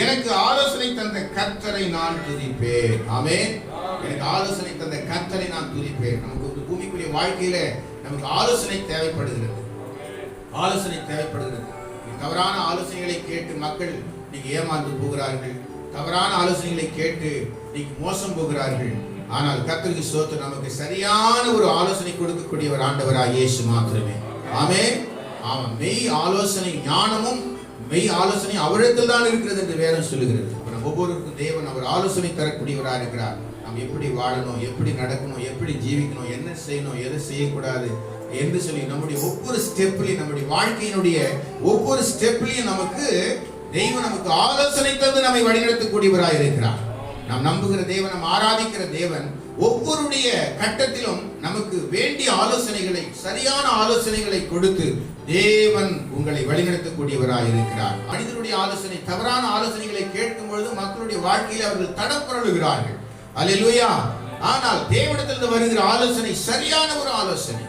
எனக்கு ஆலோசனை தந்த கர்த்தரை நான் துதிப்பேன். ஆமே எனக்கு ஆலோசனை தந்த கர்த்தரை நான் துதிப்பேன். நமக்கு ஒரு பூமிக்குரிய வாழ்க்கையில நமக்கு ஆலோசனை தேவைப்படுகிறது. ஆலோசனை தேவைப்படுகிறது. தவறான ஆலோசனைகளை கேட்டு மக்கள் நீங்க ஏமாந்து போகிறார்கள். தவறான ஆலோசனைகளை கேட்டு நீங்க மோசம் போகிறார்கள். ஆனால் கத்திரிக்கு சோத்து நமக்கு சரியான ஒரு ஆலோசனை கொடுக்கக்கூடிய ஒரு ஆண்டவராக இயேசு மாத்திரமே. ஆமே அவன் மெய் ஆலோசனை ஞானமும் மெய் ஆலோசனை அவரிடத்தில் தான் இருக்கிறது என்று வேதம் சொல்லுகிறது. அப்ப நம்ம ஒவ்வொருவருக்கும் தேவன் அவர் ஆலோசனை தரக்கூடியவராக இருக்கிறார். நாம் எப்படி வாழணும் எப்படி நடக்கணும் எப்படி ஜீவிக்கணும் என்ன செய்யணும் எதை செய்யக்கூடாது என்று சொல்லி நம்முடைய ஒவ்வொரு ஸ்டெப்லையும் நம்முடைய வாழ்க்கையினுடைய ஒவ்வொரு ஸ்டெப்லையும் நமக்கு தெய்வம் நமக்கு ஆலோசனை தந்து நம்மை வழிநடத்தக்கூடியவராக இருக்கிறார் நாம் நம்புகிற தேவன் நாம் ஆராதிக்கிற தேவன் ஒவ்வொருடைய கட்டத்திலும் நமக்கு வேண்டிய ஆலோசனைகளை சரியான ஆலோசனைகளை கொடுத்து தேவன் உங்களை வழிநடத்தக்கூடியவராக இருக்கிறார். மனிதனுடைய ஆலோசனை தவறான ஆலோசனைகளை கேட்கும் பொழுது மக்களுடைய வாழ்க்கையில் அவர்கள் தடப்புரழுகிறார்கள் அல்லேலூயா! ஆனால் தேவனிடத்திலிருந்து வருகிற ஆலோசனை சரியான ஒரு ஆலோசனை.